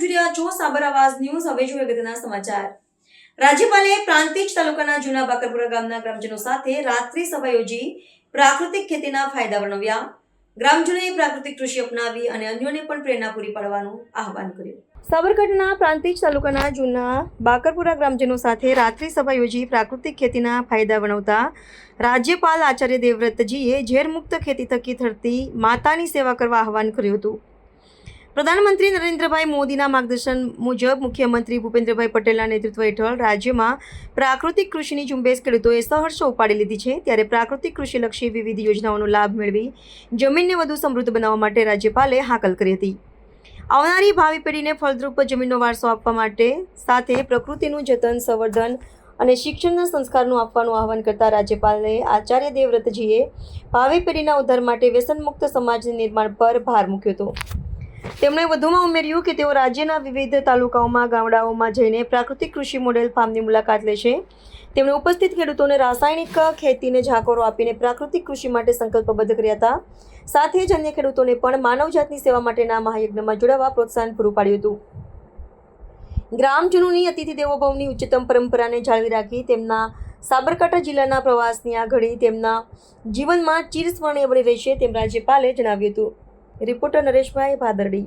સાબર આવાજ ન્યૂઝ. હવે જોઈએ અગત્યના સમાચાર. રાજ્યપાલે પ્રાંતિજ તાલુકાના જૂના બાકરપુરા ગામના ગ્રામજનો સાથે રાત્રિ સભા યોજી પ્રાકૃતિક ખેતીના ફાયદા વર્ણવ્યા. ગ્રામજનોએ પ્રાકૃતિક કૃષિ અપનાવી અને અન્યોને પણ પ્રેરણા પૂરી પાડવાનું આહવાન કર્યું. સાબરકાંઠાના પ્રાંતિજ તાલુકાના જૂના બાકરપુરા ગ્રામજનો સાથે રાત્રિ સભા યોજી પ્રાકૃતિક ખેતીના ફાયદા વર્ણવતા રાજ્યપાલ આચાર્ય દેવવ્રતજીએ ઝેરમુક્ત ખેતી થકી થરતી માતાની સેવા કરવા આહવાન કર્યું હતું. પ્રધાનમંત્રી નરેન્દ્રભાઈ મોદીના માર્ગદર્શન મુજબ મુખ્યમંત્રી ભૂપેન્દ્રભાઈ પટેલના નેતૃત્વ હેઠળ રાજ્યમાં પ્રાકૃતિક કૃષિની ઝુંબેશ ખેડૂતોએ સહર્ષ ઉપાડી લીધી છે. ત્યારે પ્રાકૃતિક કૃષિલક્ષી વિવિધ યોજનાઓનો લાભ મેળવી જમીનને વધુ સમૃદ્ધ બનાવવા માટે રાજ્યપાલે હાકલ કરી હતી. આવનારી ભાવિ પેઢીને ફળદ્રુપ જમીનનો વારસો આપવા માટે સાથે પ્રકૃતિનું જતન, સંવર્ધન અને શિક્ષણના સંસ્કારનું આપવાનું આહવાન કરતા રાજ્યપાલે આચાર્ય દેવવ્રતજીએ ભાવિ પેઢીના ઉદ્ધાર માટે વ્યસનમુક્ત સમાજના નિર્માણ પર ભાર મૂક્યો હતો. તેમણે વધુમાં ઉમેર્યું કે તેઓ રાજ્યના વિવિધ તાલુકાઓમાં, ગામડાઓમાં જઈને પ્રાકૃતિક કૃષિ મોડેલ ફાર્મની મુલાકાત લેશે તેમણે ઉપસ્થિત ખેડૂતોને રાસાયણિક ખેતીને ઝાકોરો આપીને પ્રાકૃતિક કૃષિ માટે સંકલ્પબદ્ધ કર્યા હતા. સાથે જ અન્ય ખેડૂતોને પણ માનવજાતની સેવા માટેના મહાયજ્ઞમાં જોડાવા પ્રોત્સાહન પૂરું પાડ્યું હતું. ગ્રામજનોની અતિથિ દેવોભવની ઉચ્ચતમ પરંપરાને જાળવી રાખી તેમના સાબરકાંઠા જિલ્લાના પ્રવાસની આ ઘડી તેમના જીવનમાં ચિરસ્મરણીય બની રહેશે તેમ રાજ્યપાલે જણાવ્યું હતું. રિપોર્ટર નરેશભાઈ ભાદરડી.